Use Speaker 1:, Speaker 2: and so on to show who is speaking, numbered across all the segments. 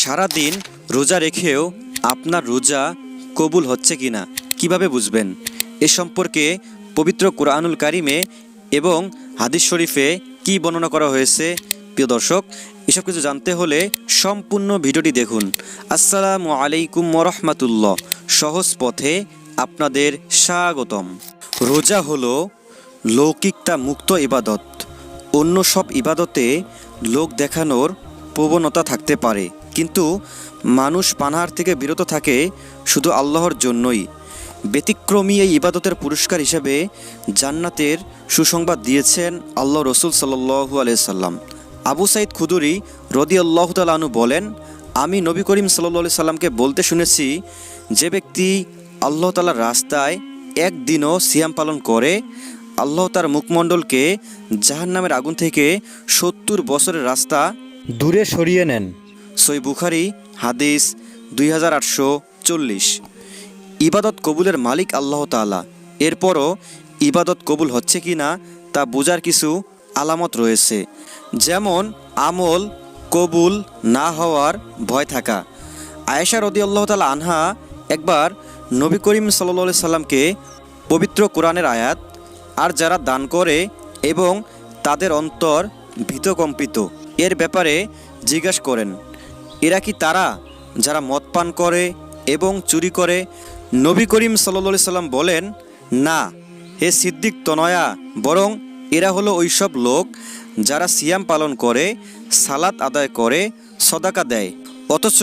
Speaker 1: সারাদিন রোজা রেখেও আপনার রোজা কবুল হচ্ছে কিনা কীভাবে বুঝবেন? এ সম্পর্কে পবিত্র কোরআনুল কারিমে এবং হাদিস শরীফে কি বর্ণনা করা হয়েছে? প্রিয় দর্শক, এসব কিছু জানতে হলে সম্পূর্ণ ভিডিওটি দেখুন। আসসালামু আলাইকুম রহমাতুল্লাহ সহজ পথে আপনাদের স্বাগতম। রোজা হলো লৌকিকতা মুক্ত ইবাদত। অন্য সব ইবাদতে লোক দেখানোর প্রবণতা থাকতে পারে। কিন্তু মানুষ পানাহার থেকে বিরত থাকে শুধু আল্লাহর জন্যই। ব্যতিক্রমী এই ইবাদতের পুরস্কার হিসেবে জান্নাতের সুসংবাদ দিয়েছেন আল্লাহ রসুল সাল্লু আলিয়াল্লাম আবু সাইদ খুদুরি রদি আল্লাহ তালু বলেন, আমি নবী করিম সাল্লি সাল্লামকে বলতে শুনেছি, যে ব্যক্তি আল্লাহ তালার রাস্তায় একদিনও সিয়াম পালন করে, আল্লাহ তার মুখমণ্ডলকে জাহান্নামের আগুন থেকে সত্তর বছরের রাস্তা দূরে সরিয়ে নেন। সই বুখারি, হাদিস দুই হাজার আটশো চল্লিশ। ইবাদত কবুলের মালিক আল্লাহ তাআলা। এরপরও ইবাদত কবুল হচ্ছে কি না, তা বোঝার কিছু আলামত রয়েছে। যেমন, আমল, কবুল না হওয়ার ভয় থাকা। আয়েশা রদি আল্লাহ তালা আনহা একবার নবী করিম সাল্লি সাল্লামকে পবিত্র কোরআনের আয়াত, আর যারা দান করে এবং তাদের অন্তর ভীতকম্পিত, এর ব্যাপারে জিজ্ঞাসা করেন। এরা কি তারা যারা মদ পান করে এবং চুরি করে? নবী করিম সাল্লি সাল্লাম বলেন, না, হে সিদ্দিক তনয়া, বরং এরা হলো ওইসব লোক যারা সিয়াম পালন করে, সালাত আদায় করে, সদাকা দেয়। অথচ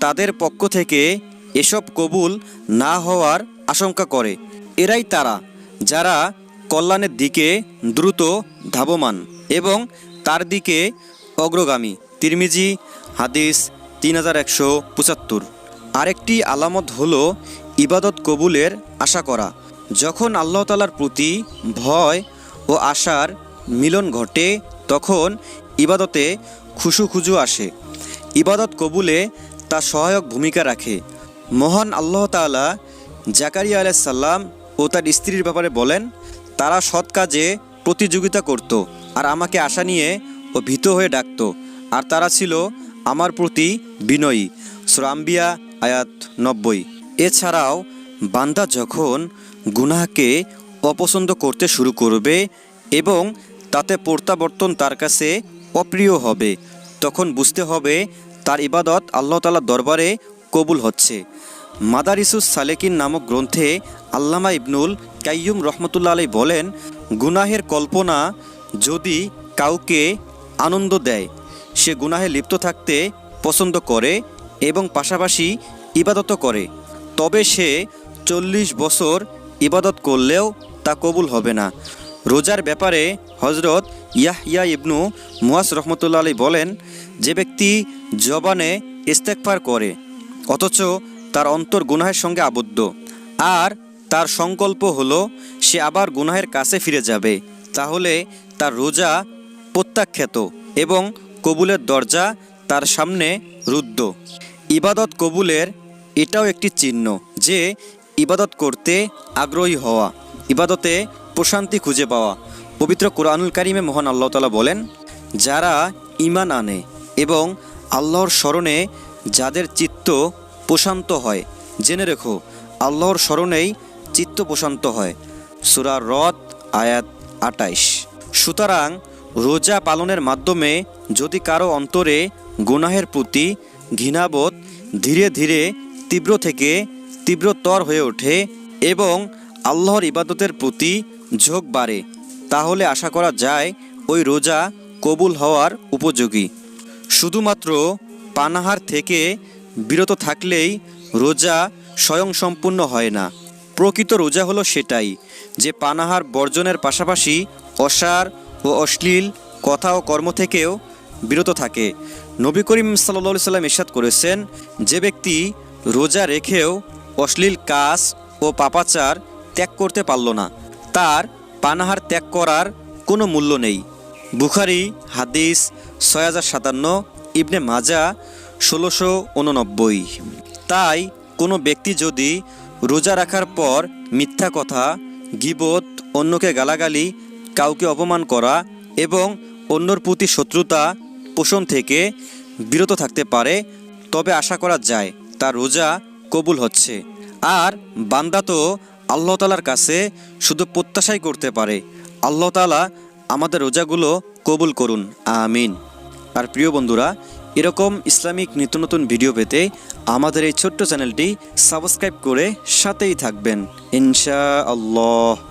Speaker 1: তাদের পক্ষ থেকে এসব কবুল না হওয়ার আশঙ্কা করে। এরাই তারা যারা কল্যাণের দিকে দ্রুত ধাবমান এবং তার দিকে অগ্রগামী। তিরমিজি হাদিস তিন হাজার একশো পঁচাত্তর। আরেকটি আলামত হল ইবাদত কবুলের আশা করা। যখন আল্লাহ তালার প্রতি ভয় ও আশার মিলন ঘটে, তখন ইবাদতে খুশু খুজু আসে। ইবাদত কবুলে তা সহায়ক ভূমিকা রাখে। মহান আল্লাহ তাআলা জাকারিয়া আলাইসাল্লাম ও তার স্ত্রীর ব্যাপারে বলেন, তারা সৎ কাজে প্রতিযোগিতা করত আর আমাকে আশা নিয়ে ও ভীত হয়ে ডাকত। আর তারা ছিল আমার প্রতি বিনয়ী। সুরাম্বিয়া, আয়াত নব্বই। এছাড়াও, বান্দা যখন গুনাহকে অপছন্দ করতে শুরু করবে এবং তাতে প্রত্যাবর্তন তার কাছে অপ্রিয় হবে, তখন বুঝতে হবে তার ইবাদত আল্লাহ তালার দরবারে কবুল হচ্ছে। মাদারিসুস সালেকিন নামক গ্রন্থে আল্লামা ইবনুল কাইয়ুম রহমতুল্লা আলাই বলেন, গুনাহের কল্পনা যদি কাউকে আনন্দ দেয় সে গুনাহে লিপ্ত থাকতে পছন্দ করে এবং পাশাপাশি ইবাদতও করে। তবে সে চল্লিশ বছর ইবাদত করলেও তা কবুল হবে না। রোজার ব্যাপারে হজরত ইয়াহিয়া ইবনু মুয়াস রহমতুল্লা আলী বলেন, যে ব্যক্তি জবানে ইস্তেকফার করে, অথচ তার অন্তর গুনাহের সঙ্গে আবদ্ধ, আর তার সংকল্প হলো সে আবার গুনাহের কাছে ফিরে যাবে, তাহলে তার রোজা প্রত্যাখ্যাত এবং কবুলের দরজা তার সামনে রুদ্ধ। ইবাদত কবুলের এটাও একটি চিহ্ন যে ইবাদত করতে আগ্রহী হওয়া, ইবাদতে প্রশান্তি খুঁজে পাওয়া। পবিত্র কোরআনুল কারিমে মহান আল্লাহ তালা বলেন, যারা ইমান আনে এবং আল্লাহর স্মরণে যাদের চিত্ত প্রশান্ত হয়, জেনে রেখো, আল্লাহর স্মরণেই চিত্ত প্রশান্ত হয়। সুরা রথ আয়াত আটাইশ সুতরাং রোজা পালনের মাধ্যমে যদি কারও অন্তরে গুনাহের প্রতি ঘৃণাবোধ ধীরে ধীরে তীব্র থেকে তীব্রতর হয়ে ওঠে এবং আল্লাহর ইবাদতের প্রতি ঝোঁক বাড়ে, তাহলে আশা করা যায় ওই রোজা কবুল হওয়ার উপযোগী। শুধুমাত্র পানাহার থেকে বিরত থাকলেই রোজা স্বয়ংসম্পূর্ণ হয় না। প্রকৃত রোজা হলো সেটাই, যে পানাহার বর্জনের পাশাপাশি অসার ও অশ্লীল কথা ও কর্ম থেকেও বিরত থাকে। নবী করিম সাল্লা সাল্লাম ইরশাদ করেছেন, যে ব্যক্তি রোজা রেখেও অশ্লীল কাজ ও পাপাচার ত্যাগ করতে পারল না, তার পানাহার ত্যাগ করার কোনো মূল্য নেই। বুখারি, হাদিস, ছয় হাজার সাতান্ন, ইবনে মাজা ষোলোশো উননব্বই। তাই কোনো ব্যক্তি যদি রোজা রাখার পর মিথ্যা কথা, গিবত, অন্যকে গালাগালি কাউকে অপমান করা এবং অন্যর প্রতি শত্রুতা পোষণ থেকে বিরত থাকতে পারে, তবে আশা করা যায় তার রোজা কবুল হচ্ছে। আর বান্দা তো আল্লাহ তালার কাছে শুধু প্রত্যাশাই করতে পারে। আল্লাহ তালা আমাদের রোজাগুলো কবুল করুন। আমিন। আর প্রিয় বন্ধুরা, এরকম ইসলামিক নিত্য নতুন ভিডিও পেতে আমাদের এই ছোট্ট চ্যানেলটি সাবস্ক্রাইব করে সাথেই থাকবেন। ইনশা আল্লাহ